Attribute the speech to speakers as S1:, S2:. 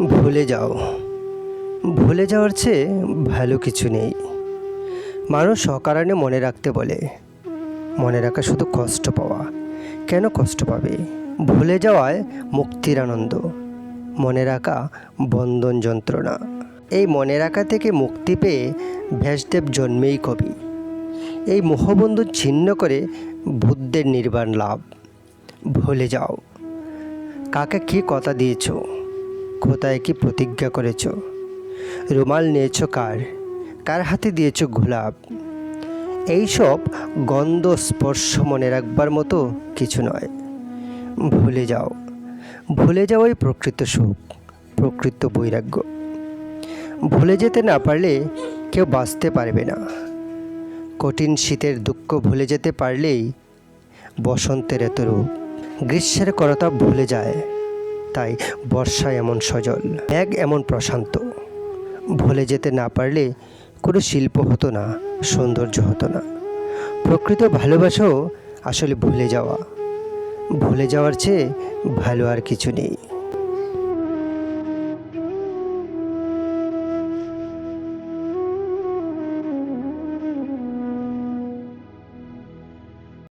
S1: ভুলে যাও। ভুলে যাওয়ার চেয়ে ভালো কিছু নেই। মানুষ অকারণে মনে রাখতে বলে, মনে রাখা শুধু কষ্ট পাওয়া। কেন কষ্ট পাবে? ভুলে যাওয়ায় মুক্তির আনন্দ। মনে রাখা বন্ধন যন্ত্রণা। এই মনে রাখা থেকে মুক্তি পেয়ে ব্যাসদেব জন্মেই কবি। এই মোহবন্ধন ছিন্ন করে বুদ্ধের নির্বাণ লাভ। ভুলে যাও। কাকে কি কথা দিয়েছ? কোথায় কি প্রতিজ্ঞা করেছ? রুমাল নিয়েছ কার? কার হাতে দিয়েছ গোলাপ? এইসব গন্ধ স্পর্শ মনে রাখবার মতো কিছু নয়। ভুলে যাও। ভুলে যাওয়াই প্রকৃত সুখ, প্রকৃত বৈরাগ্য। ভুলে যেতে না পারলে কেউ বাঁচতে পারবে না। কঠিন শীতের দুঃখ ভুলে যেতে পারলেই বসন্তের এত রূপ, গ্রীষ্মের করতা ভুলে যায়। তাই বর্ষা এমন সজল এক এমন প্রশান্ত। ভুলে যেতে না পারলে কোনো শিল্প হতো না, সৌন্দর্য হতো না। প্রকৃত ভালোবাসাও আসলে ভুলে যাওয়া। ভুলে যাওয়ার চেয়ে ভালো আর কিছু নেই।